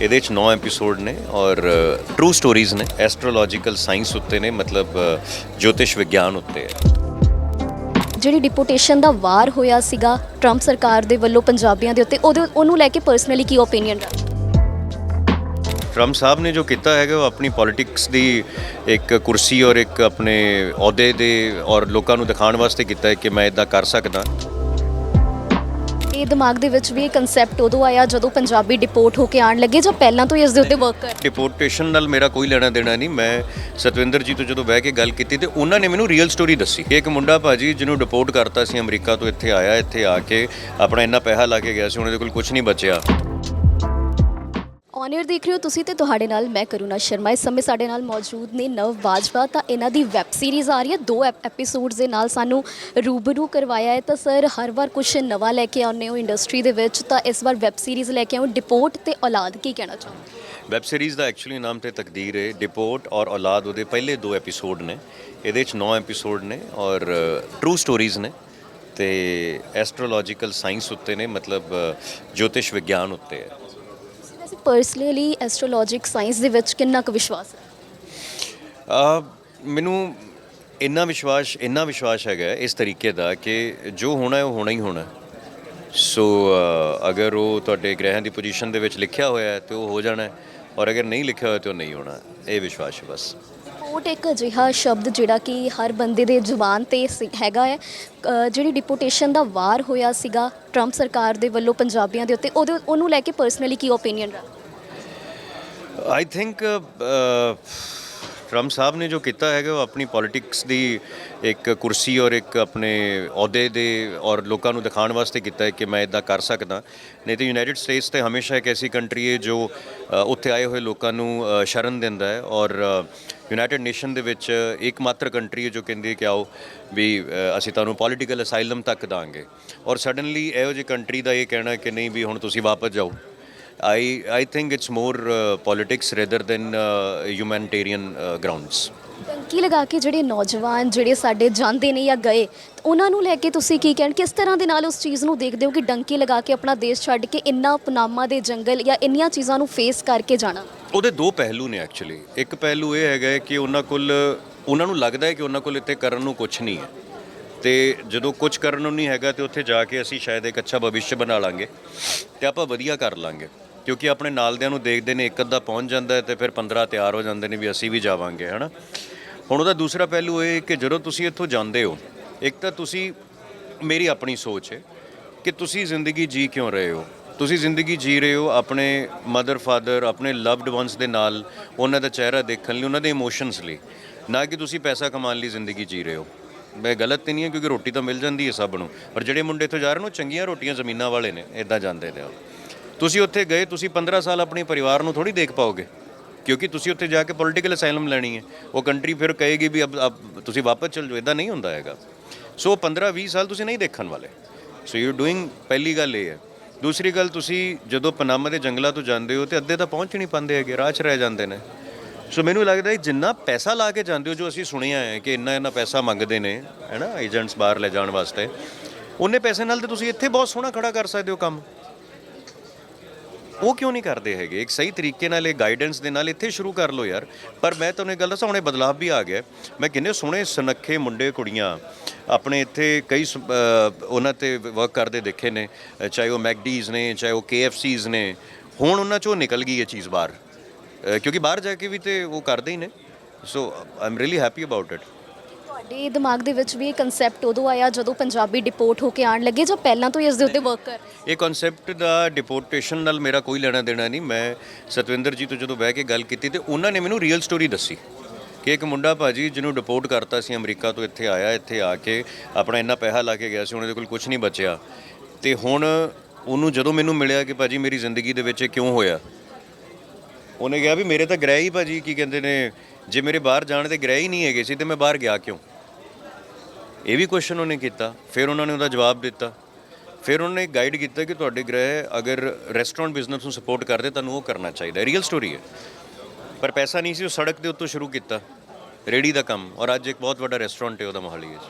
ਇਹਦੇ ਚ 9 ਐਪੀਸੋਡ ਨੇ ਔਰ ਟਰੂ ਸਟੋਰੀਜ਼ ਨੇ ਐਸਟ੍ਰੋਲੋਜੀਕਲ ਸਾਇੰਸ ਉੱਤੇ ਨੇ ਮਤਲਬ ਜੋਤਿਸ਼ ਵਿਗਿਆਨ ਉੱਤੇ ਹੈ। ਜਿਹੜੀ ਡਿਪੋਟੇਸ਼ਨ ਦਾ ਵਾਰ ਹੋਇਆ ਸੀਗਾ ਟਰੰਪ ਸਰਕਾਰ ਦੇ ਵੱਲੋਂ ਪੰਜਾਬੀਆਂ ਦੇ ਉੱਤੇ ਉਹਦੇ ਉਹਨੂੰ ਲੈ ਕੇ ਪਰਸਨਲੀ ਕੀ ਓਪੀਨੀਅਨ ਰੱਖ ਟਰੰਪ ਸਾਹਿਬ ਨੇ ਜੋ ਕੀਤਾ ਹੈਗਾ ਉਹ ਆਪਣੀ ਪੋਲਿਟਿਕਸ ਦੀ ਇੱਕ ਕੁਰਸੀ ਔਰ ਇੱਕ ਆਪਣੇ ਅਹੁਦੇ ਦੇ ਔਰ ਲੋਕਾਂ ਨੂੰ ਦਿਖਾਉਣ ਵਾਸਤੇ ਕੀਤਾ ਹੈ ਕਿ ਮੈਂ ਇਦਾਂ ਕਰ ਸਕਦਾ। ਇਹ ਦਿਮਾਗ ਦੇ ਵਿੱਚ ਵੀ ਇਹ ਕਨਸੈਪਟ ਉਦੋਂ ਆਇਆ ਜਦੋਂ ਪੰਜਾਬੀ ਡਿਪੋਰਟ ਹੋ ਕੇ ਆਣ ਲੱਗੇ ਜਾਂ ਪਹਿਲਾਂ ਤੋਂ ਹੀ ਇਸ ਦੇ ਉੱਤੇ ਵਰਕ ਕਰ ਡਿਪੋਰਟੇਸ਼ਨ ਨਾਲ ਮੇਰਾ ਕੋਈ ਲੈਣਾ ਦੇਣਾ ਨਹੀਂ। ਮੈਂ ਸਤਵਿੰਦਰ ਜੀ ਤੋਂ ਜਦੋਂ ਬਹਿ ਕੇ ਗੱਲ ਕੀਤੀ ਤੇ ਉਹਨਾਂ ਨੇ ਮੈਨੂੰ ਰੀਅਲ ਸਟੋਰੀ ਦੱਸੀ। ਕਿ ਇੱਕ ਮੁੰਡਾ ਭਾਜੀ ਜਿਹਨੂੰ ਡਿਪੋਰਟ ਕਰਤਾ ਸੀ ਅਮਰੀਕਾ ਤੋਂ ਇੱਥੇ ਆਇਆ, ਇੱਥੇ ਆ ਕੇ ਆਪਣਾ ਇੰਨਾ ਪੈਸਾ ਲਾ ਕੇ ਗਿਆ ਸੀ, ਉਹਨਾਂ ਦੇ ਕੋਲ ਕੁਝ ਨਹੀਂ ਬਚਿਆ। ਔਨਰ ਦੇਖ ਰਹੇ ਹੋ ਤੁਸੀਂ ਤੇ ਤੁਹਾਡੇ ਨਾਲ ਮੈਂ ਕਰੁਣਾ ਸ਼ਰਮਾ। ਇਸ ਸਮੇਂ ਸਾਡੇ ਨਾਲ ਮੌਜੂਦ ਨੇ ਨਵ ਬਾਜਵਾ, ਤਾਂ ਇਹਨਾਂ ਦੀ ਵੈਬ ਸੀਰੀਜ਼ ਆ ਰਹੀ ਹੈ। ਦੋ ਐਪੀਸੋਡਸ ਦੇ ਨਾਲ ਸਾਨੂੰ ਰੂਬਰੂ ਕਰਵਾਇਆ ਹੈ। ਤਾਂ ਸਰ, ਹਰ ਵਾਰ ਕੁਝ ਨਵਾਂ ਲੈ ਕੇ ਆਉਂਦੇ ਹੋ ਇੰਡਸਟਰੀ ਦੇ ਵਿੱਚ, ਤਾਂ ਇਸ ਵਾਰ ਵੈਬ ਸੀਰੀਜ਼ ਲੈ ਕੇ ਆਉਂ ਡਿਪੋਰਟ ਤੇ ਔਲਾਦ ਕੀ ਕਹਿਣਾ ਚਾਹੋਗੇ? ਵੈਬ ਸੀਰੀਜ਼ ਦਾ ਐਕਚੁਅਲੀ ਨਾਮ ਤੇ ਤਕਦੀਰ ਹੈ। ਡਿਪੋਰਟ ਔਰ ਔਲਾਦ ਉਹਦੇ ਪਹਿਲੇ ਦੋ ਐਪੀਸੋਡ ਨੇ। ਇਹਦੇ ਚ 9 ਐਪੀਸੋਡ ਨੇ ਔਰ ਟਰੂ ਸਟੋਰੀਜ਼ ਨੇ। ਤੇ ਐਸਟ੍ਰੋਲੋਜੀਕਲ ਸਾਇੰਸ ਉੱਤੇ ਨੇ, ਮਤਲਬ ਜੋਤਿਸ਼ ਵਿਗਿਆਨ ਉੱਤੇ ਹੈ। ਪਰਸਨਲੀ ਐਸਟ੍ਰੋਲੋਜਿਕ ਸਾਇੰਸ ਦੇ ਵਿੱਚ ਕਿੰਨਾ ਕੁ ਵਿਸ਼ਵਾਸ ਹੈ? ਆ ਮੈਨੂੰ ਇੰਨਾ ਵਿਸ਼ਵਾਸ ਇੰਨਾ ਵਿਸ਼ਵਾਸ ਹੈਗਾ ਇਸ ਤਰੀਕੇ ਦਾ ਕਿ ਜੋ ਹੋਣਾ ਹੈ ਉਹ ਹੋਣਾ ਹੀ ਹੋਣਾ। ਸੋ ਅਗਰ ਉਹ ਤੁਹਾਡੇ ਗ੍ਰਹਿਾਂ ਦੀ ਪੋਜੀਸ਼ਨ ਦੇ ਵਿੱਚ ਲਿਖਿਆ ਹੋਇਆ ਹੈ ਤੇ ਉਹ ਹੋ ਜਾਣਾ ਹੈ ਔਰ ਅਗਰ ਨਹੀਂ ਲਿਖਿਆ ਹੋਇਆ ਤੇ ਉਹ ਨਹੀਂ ਹੋਣਾ ਇਹ ਵਿਸ਼ਵਾਸ ਹੈ ਬਸ। ਡਿਪੋਰਟ ਇੱਕ ਅਜਿਹਾ ਸ਼ਬਦ ਜਿਹੜਾ ਕਿ ਹਰ ਬੰਦੇ ਦੇ ਜ਼ੁਬਾਨ ਤੇ ਹੈਗਾ ਹੈ। ਜਿਹੜੀ ਡਿਪੋਟੇਸ਼ਨ ਦਾ ਵਾਰ ਹੋਇਆ ਸੀਗਾ ਟਰੰਪ ਸਰਕਾਰ ਦੇ ਵੱਲੋਂ ਪੰਜਾਬੀਆਂ ਦੇ ਉੱਤੇ ਉਹਦੇ ਉਹਨੂੰ ਲੈ ਕੇ ਪਰਸਨਲੀ ਕੀ ਓਪੀਨੀਅਨ ਰੱਖ ਆਈ ਥਿੰਕ ਟਰੰਪ ਸਾਹਿਬ ਨੇ ਜੋ ਕੀਤਾ ਹੈਗਾ, ਉਹ ਆਪਣੀ ਪੋਲਿਟਿਕਸ ਦੀ ਇੱਕ ਕੁਰਸੀ ਔਰ ਇੱਕ ਆਪਣੇ ਅਹੁਦੇ ਦੇ ਔਰ ਲੋਕਾਂ ਨੂੰ ਦਿਖਾਉਣ ਵਾਸਤੇ ਕੀਤਾ ਹੈ ਕਿ ਮੈਂ ਇਦਾਂ ਕਰ ਸਕਦਾ। ਨਹੀਂ ਤੇ ਯੂਨਾਈਟਿਡ ਸਟੇਟਸ ਤੇ ਹਮੇਸ਼ਾ ਇੱਕ ਐਸੀ ਕੰਟਰੀ ਹੈ ਜੋ ਉੱਥੇ ਆਏ ਹੋਏ ਲੋਕਾਂ ਨੂੰ ਸ਼ਰਨ ਦਿੰਦਾ ਹੈ ਔਰ ਯੂਨਾਈਟਿਡ ਨੇਸ਼ਨ ਦੇ ਵਿੱਚ ਇੱਕਮਾਤਰ ਕੰਟਰੀ ਹੈ ਜੋ ਕਹਿੰਦੀ ਹੈ ਕਿ ਆਓ ਵੀ ਅਸੀਂ ਤੁਹਾਨੂੰ ਪੋਲੀਟੀਕਲ ਅਸਾਈਲਮ ਤੱਕ ਦਾਂਗੇ। ਔਰ ਸਡਨਲੀ ਇਹੋ ਜਿਹੀ ਕੰਟਰੀ ਦਾ ਇਹ ਕਹਿਣਾ ਕਿ ਨਹੀਂ ਵੀ ਹੁਣ ਤੁਸੀਂ ਵਾਪਸ ਜਾਓ। I I think it's more uh, politics rather than uh, humanitarian uh, grounds. ਟੰਕੀ ਲਗਾ ਕੇ ਜਿਹੜੇ ਨੌਜਵਾਨ ਜਿਹੜੇ ਸਾਡੇ ਜਾਂਦੇ ਨੇ ਜਾਂ ਗਏ ਉਹਨਾਂ ਨੂੰ ਲੈ ਕੇ ਤੁਸੀਂ ਕੀ ਕਹਿਣ ਕਿਸ ਤਰ੍ਹਾਂ ਦੇ ਨਾਲ ਉਸ ਚੀਜ਼ ਨੂੰ ਦੇਖਦੇ ਹੋ ਕਿ ਡੰਕੀ ਲਗਾ ਕੇ ਆਪਣਾ ਦੇਸ਼ ਛੱਡ ਕੇ ਇੰਨਾ ਪਨਾਮਾ ਦੇ ਜੰਗਲ ਜਾਂ ਇੰਨੀਆਂ ਚੀਜ਼ਾਂ ਨੂੰ ਫੇਸ ਕਰਕੇ ਜਾਣਾ? ਉਹਦੇ ਦੋ ਪਹਿਲੂ ਨੇ ਐਕਚੁਅਲੀ ਇੱਕ ਪਹਿਲੂ ਇਹ ਹੈਗਾ ਹੈ ਕਿ ਉਹਨਾਂ ਕੋਲ ਉਹਨਾਂ ਨੂੰ ਲੱਗਦਾ ਹੈ ਕਿ ਉਹਨਾਂ ਕੋਲ ਇੱਥੇ ਕਰਨ ਨੂੰ ਕੁਝ ਨਹੀਂ ਹੈ। ਤੇ ਜਦੋਂ ਕੁਝ ਕਰਨ ਨੂੰ ਨਹੀਂ ਹੈਗਾ ਤੇ ਉੱਥੇ ਜਾ ਕੇ ਅਸੀਂ ਸ਼ਾਇਦ ਇੱਕ ਅੱਛਾ ਭਵਿੱਖ ਬਣਾ ਲਾਂਗੇ ਤੇ ਆਪਾਂ ਵਧੀਆ ਕਰ ਲਾਂਗੇ। ਕਿਉਂਕਿ ਆਪਣੇ ਨਾਲਦਿਆਂ ਨੂੰ ਦੇਖਦੇ ਨੇ, ਇੱਕ ਅੱਧਾ ਪਹੁੰਚ ਜਾਂਦਾ ਹੈ ਤੇ ਫਿਰ 15 ਤਿਆਰ ਹੋ ਜਾਂਦੇ ਨੇ ਵੀ ਅਸੀਂ ਵੀ ਜਾਵਾਂਗੇ, ਹਨਾ? ਹੁਣ ਉਹਦਾ ਦੂਸਰਾ ਪਹਿਲੂ ਇਹ ਕਿ ਜਦੋਂ ਤੁਸੀਂ ਇੱਥੋਂ ਜਾਂਦੇ ਹੋ, ਇੱਕ ਤਾਂ ਤੁਸੀਂ, ਮੇਰੀ ਆਪਣੀ ਸੋਚ ਹੈ ਕਿ ਤੁਸੀਂ ਜ਼ਿੰਦਗੀ ਜੀ ਕਿਉਂ ਰਹੇ ਹੋ? ਤੁਸੀਂ ਜ਼ਿੰਦਗੀ ਜੀ ਰਹੇ ਹੋ ਆਪਣੇ ਮਦਰ ਫਾਦਰ ਆਪਣੇ ਲਵਡ ਵਨਸ ਦੇ ਨਾਲ, ਉਹਨਾਂ ਦਾ ਚਿਹਰਾ ਦੇਖਣ ਲਈ, ਉਹਨਾਂ ਦੇ ਇਮੋਸ਼ਨਸ ਲਈ, ਨਾ ਕਿ ਤੁਸੀਂ ਪੈਸਾ ਕਮਾਉਣ ਲਈ ਜ਼ਿੰਦਗੀ ਜੀ ਰਹੇ ਹੋ। ਮੈਂ ਗਲਤ ਤੇ ਨਹੀਂ ਹੈ ਕਿਉਂਕਿ ਰੋਟੀ ਤਾਂ ਮਿਲ ਜਾਂਦੀ ਹੈ ਸਭ ਨੂੰ, ਪਰ ਜਿਹੜੇ ਮੁੰਡੇ ਇੱਥੋਂ ਜਾ ਰਹੇ ਨੇ, ਉਹ ਚੰਗੀਆਂ ਰੋਟੀਆਂ ਜ਼ਮੀਨਾਂ ਵਾਲੇ ਨੇ ਇਦਾਂ ਜਾਂਦੇ ਨੇ ਉਹ। ਤੁਸੀਂ ਉੱਥੇ ਗਏ, ਤੁਸੀਂ 15 ਸਾਲ ਆਪਣੇ ਪਰਿਵਾਰ ਨੂੰ ਥੋੜੀ ਦੇਖ ਪਾਓਗੇ, ਕਿਉਂਕਿ ਤੁਸੀਂ ਉੱਥੇ ਜਾ ਕੇ ਪੋਲੀਟੀਕਲ ਅਸਾਈਲਮ ਲੈਣੀ ਹੈ। ਉਹ ਕੰਟਰੀ ਫਿਰ ਕਹੇਗੀ ਵੀ ਅਬ ਅਬ, ਤੁਸੀਂ ਵਾਪਸ ਚਲ ਜਾਓ ਇਦਾਂ ਨਹੀਂ ਹੁੰਦਾ ਹੈਗਾ। ਸੋ 15 20 ਸਾਲ ਤੁਸੀਂ ਨਹੀਂ ਦੇਖਣ ਵਾਲੇ। ਸੋ ਯੂ ਡੂਇੰਗ ਪਹਿਲੀ ਗੱਲ ਇਹ ਹੈ। ਦੂਸਰੀ ਗੱਲ, ਤੁਸੀਂ ਜਦੋਂ ਪਨਾਮਾ ਦੇ ਜੰਗਲਾਂ ਤੋਂ ਜਾਂਦੇ ਹੋ ਤੇ ਅੱਧੇ ਤਾਂ ਪਹੁੰਚ ਨਹੀਂ ਪਾਉਂਦੇ ਹੈਗੇ, ਰਾਹ 'ਚ ਰਹਿ ਜਾਂਦੇ ਨੇ। ਸੋ ਮੈਨੂੰ ਲੱਗਦਾ ਹੈ ਜਿੰਨਾ ਪੈਸਾ ਲਾ ਕੇ ਜਾਂਦੇ ਹੋ, ਜੋ ਅਸੀਂ ਸੁਣਿਆ ਹੈ ਕਿ ਇੰਨਾ ਇੰਨਾ ਪੈਸਾ ਮੰਗਦੇ ਨੇ ਹੈਨਾ ਏਜੰਟਸ ਬਾਹਰ ਲੈ ਜਾਣ ਵਾਸਤੇ, ਉਹਨੇ ਪੈਸੇ ਨਾਲ ਤੇ ਤੁਸੀਂ ਇੱਥੇ ਬਹੁਤ ਸੋਹਣਾ ਖੜਾ ਕਰ ਸਕਦੇ ਹੋ ਕੰਮ। ਉਹ ਕਿਉਂ ਨਹੀਂ ਕਰਦੇ ਹੈਗੇ? ਇੱਕ ਸਹੀ ਤਰੀਕੇ ਨਾਲ ਇਹ ਗਾਈਡੈਂਸ ਦੇ ਨਾਲ ਇੱਥੇ ਸ਼ੁਰੂ ਕਰ ਲਓ ਯਾਰ। ਪਰ ਮੈਂ ਤੁਹਾਨੂੰ ਇੱਕ ਗੱਲ ਦੱਸਾਂ, ਹੁਣੇ ਬਦਲਾਅ ਵੀ ਆ ਗਿਆ। ਮੈਂ ਕਿੰਨੇ ਸੋਹਣੇ ਸੁਨੱਖੇ ਮੁੰਡੇ, ਕੁੜੀਆਂ ਆਪਣੇ ਇੱਥੇ ਕਈ ਸ- ਅਹ, ਉਹਨਾਂ ਤੇ ਵਰਕ ਕਰਦੇ ਦੇਖੇ ਨੇ ਅਹ ਚਾਹੇ ਉਹ ਮੈਕਡੀਜ਼ ਨੇ, ਚਾਹੇ ਉਹ KFCs ਨੇ। ਹੁਣ ਉਹਨਾਂ ਚੋਂ ਨਿਕਲ ਗਈ ਇਹ ਚੀਜ਼ ਬਾਹਰ। ਅਹ, ਕਿਉਂਕਿ ਬਾਹਰ ਜਾ ਕੇ ਵੀ ਤੇ ਉਹ ਕਰਦੇ ਹੀ ਨੇ। So I am really happy about it ਤੁਹਾਡੇ ਦਿਮਾਗ ਦੇ ਵਿੱਚ ਵੀ ਇਹ ਕਨਸੈਪਟ ਉਦੋਂ ਆਇਆ ਜਦੋਂ ਪੰਜਾਬੀ ਡਿਪੋਰਟ ਹੋ ਕੇ ਆਣ ਲੱਗੇ ਜਾਂ ਪਹਿਲਾਂ ਤੋਂ ਇਸ ਦੇ ਉੱਤੇ ਵਰਕ ਕਰ ਇਹ ਕਨਸੈਪਟ ਦਾ ਡਿਪੋਰਟੇਸ਼ਨ ਨਾਲ ਮੇਰਾ ਕੋਈ ਲੈਣਾ ਦੇਣਾ ਨਹੀਂ। ਮੈਂ ਸਤਵਿੰਦਰ ਜੀ ਤੋਂ ਜਦੋਂ ਬਹਿ ਕੇ ਗੱਲ ਕੀਤੀ ਤੇ ਉਹਨਾਂ ਨੇ ਮੈਨੂੰ ਰੀਅਲ ਸਟੋਰੀ ਦੱਸੀ ਕਿ ਇੱਕ ਮੁੰਡਾ ਭਾਜੀ ਜਿਹਨੂੰ ਡਿਪੋਰਟ ਕਰਤਾ ਸੀ ਅਮਰੀਕਾ ਤੋਂ, ਇੱਥੇ ਆਇਆ, ਇੱਥੇ ਆ ਕੇ ਆਪਣਾ ਇੰਨਾ ਪੈਸਾ ਲਾ ਕੇ ਗਿਆ ਸੀ ਉਹਨਾਂ ਦੇ ਕੋਲ ਕੁਝ ਨਹੀਂ ਬਚਿਆ। ਤੇ ਹੁਣ ਉਹਨੂੰ ਜਦੋਂ ਮੈਨੂੰ ਮਿਲਿਆ ਕਿ ਭਾਜੀ ਮੇਰੀ ਜ਼ਿੰਦਗੀ ਦੇ ਵਿੱਚ ਇਹ ਕਿਉਂ ਹੋਇਆ, ਉਹਨੇ ਕਿਹਾ ਵੀ ਮੇਰੇ ਤਾਂ ਗ੍ਰਹਿ ਹੀ ਭਾਜੀ, ਕੀ ਕਹਿੰਦੇ ਨੇ, ਜੇ ਮੇਰੇ ਬਾਹਰ ਜਾਣ ਦੇ ਗ੍ਰਹਿ ਹੀ ਨਹੀਂ ਹੈਗੇ ਸੀ ਤੇ ਮੈਂ ਬਾਹਰ ਗਿਆ ਕਿਉਂ? ਇਹ ਵੀ ਕੁਐਸਚਨ ਉਹਨੇ ਕੀਤਾ, ਫਿਰ ਉਹਨਾਂ ਨੇ ਉਹਦਾ ਜਵਾਬ ਦਿੱਤਾ। ਫਿਰ ਉਹਨੇ ਗਾਈਡ ਕੀਤਾ ਕਿ ਤੁਹਾਡੇ ਗ੍ਰਹਿ ਅਗਰ ਰੈਸਟੋਰੈਂਟ ਬਿਜ਼ਨਸ ਨੂੰ ਸਪੋਰਟ ਕਰਦੇ, ਤੁਹਾਨੂੰ ਉਹ ਕਰਨਾ ਚਾਹੀਦਾ। ਰੀਅਲ ਸਟੋਰੀ ਹੈ। ਪਰ ਪੈਸਾ ਨਹੀਂ ਸੀ, ਉਹ ਸੜਕ ਦੇ ਉੱਤੋਂ ਸ਼ੁਰੂ ਕੀਤਾ। ਰੇੜੀ ਦਾ ਕੰਮ। ਔਰ ਅੱਜ ਇੱਕ ਬਹੁਤ ਵੱਡਾ ਰੈਸਟੋਰੈਂਟ ਹੈ, ਉਹਦਾ ਮੋਹਾਲੀ ਵਿੱਚ।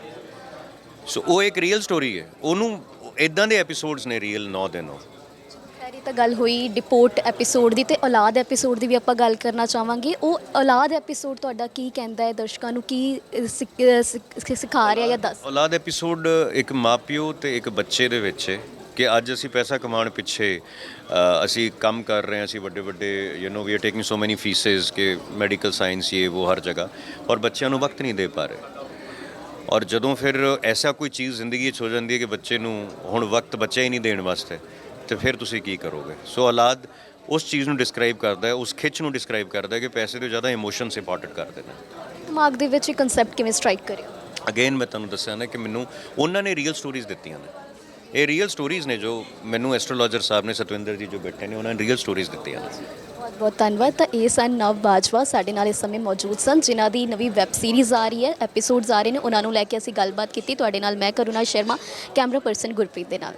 ਸੋ ਉਹ ਇੱਕ ਰੀਅਲ ਸਟੋਰੀ ਹੈ। ਉਹਨੂੰ, ਇਦਾਂ ਦੇ ਐਪੀਸੋਡਸ ਨੇ ਰੀਅਲ 9 ਦੇ 9 ਤਾਂ ਗੱਲ ਹੋਈ ਡਿਪੋਰਟ ਐਪੀਸੋਡ ਦੀ ਤੇ ਔਲਾਦ ਐਪੀਸੋਡ ਦੀ ਵੀ ਆਪਾਂ ਗੱਲ ਕਰਨਾ ਚਾਹਾਂਗੇ। ਉਹ ਔਲਾਦ ਐਪੀਸੋਡ ਤੁਹਾਡਾ ਕੀ ਕਹਿੰਦਾ ਹੈ ਦਰਸ਼ਕਾਂ ਨੂੰ? ਕੀ ਸਿੱਖ ਸਿਖ- ਸਿਖਾ ਰਿਹਾ ਜਾਂ ਦੱਸ? ਔਲਾਦ ਐਪੀਸੋਡ ਇੱਕ ਮਾਪਿਓ ਤੇ ਇੱਕ ਬੱਚੇ ਦੇ ਵਿੱਚ ਹੈ ਕਿ ਅੱਜ ਅਸੀਂ ਪੈਸਾ ਕਮਾਉਣ ਪਿੱਛੇ ਅ, ਅਸੀਂ ਕੰਮ ਕਰ ਰਹੇ ਹਾਂ ਅਸੀਂ ਵੱਡੇ ਵੱਡੇ you know we are taking so many fees ਕਿ ਮੈਡੀਕਲ ਸਾਇੰਸ ਇਹ ਉਹ ਹਰ ਜਗ੍ਹਾ ਔਰ ਬੱਚਿਆਂ ਨੂੰ ਵਕਤ ਨਹੀਂ ਦੇ ਪਾ ਰਹੇ। ਔਰ ਜਦੋਂ ਫਿਰ ਐਸਾ ਕੋਈ ਚੀਜ਼ ਜ਼ਿੰਦਗੀ 'ਚ ਹੋ ਜਾਂਦੀ ਹੈ ਕਿ ਬੱਚੇ ਨੂੰ ਹੁਣ ਵਕਤ ਬੱਚਾ ਹੀ ਨਹੀਂ ਦੇਣ ਵਾਸਤੇ ਤੇ ਫਿਰ ਤੁਸੀਂ ਕੀ ਕਰੋਗੇ? ਸੋ ਔਲਾਦ ਉਸ ਚੀਜ਼ ਨੂੰ ਡਿਸਕ੍ਰਾਈਬ ਕਰਦਾ ਹੈ ਉਸ ਖਿੱਚ ਨੂੰ ਡਿਸਕ੍ਰਾਈਬ ਕਰਦਾ ਹੈ ਕਿ ਪੈਸੇ ਤੋਂ ਜ਼ਿਆਦਾ ਇਮੋਸ਼ਨਸ ਇੰਪੋਰਟੈਂਟ ਕਰਦੇ ਨੇ ਦਿਮਾਗ ਦੇ ਵਿੱਚ ਇਹ ਕਨਸੈਪਟ ਕਿਵੇਂ ਸਟ੍ਰਾਈਕ ਕਰਿਆ ਅਗੇਨ ਮੈਂ ਤੁਹਾਨੂੰ ਦੱਸਿਆ ਨਾ ਕਿ ਮੈਨੂੰ ਉਹਨਾਂ ਨੇ ਰੀਅਲ ਸਟੋਰੀਜ਼ ਦਿੱਤੀਆਂ ਨੇ। ਇਹ ਰੀਅਲ ਸਟੋਰੀਜ਼ ਨੇ ਜੋ ਮੈਨੂੰ ਐਸਟ੍ਰੋਲੋਜਰ ਸਾਹਿਬ ਨੇ ਸਤਵਿੰਦਰ ਜੀ ਜੋ ਬੈਠੇ ਨੇ ਉਹਨਾਂ ਨੇ ਰੀਅਲ ਸਟੋਰੀਜ਼ ਦਿੱਤੀਆਂ ਨੇ। ਬਹੁਤ ਬਹੁਤ ਧੰਨਵਾਦ। ਤਾਂ ਇਹ ਸਨ ਨਵ ਬਾਜਵਾ ਸਾਡੇ ਨਾਲ ਇਸ ਸਮੇਂ ਮੌਜੂਦ ਸਨ ਜਿਨ੍ਹਾਂ ਦੀ ਨਵੀਂ ਵੈਬ ਸੀਰੀਜ਼ ਆ ਰਹੀ ਹੈ ਐਪੀਸੋਡਸ ਆ ਰਹੇ ਨੇ। ਉਹਨਾਂ ਨੂੰ ਲੈ ਕੇ ਅਸੀਂ ਗੱਲਬਾਤ ਕੀਤੀ। ਤੁਹਾਡੇ ਨਾਲ ਮੈਂ ਕਰੁਣਾ ਸ਼ਰਮਾ ਕੈਮਰਾ ਪਰਸਨ ਗੁਰਪ੍ਰੀਤ ਦੇ ਨਾਲ।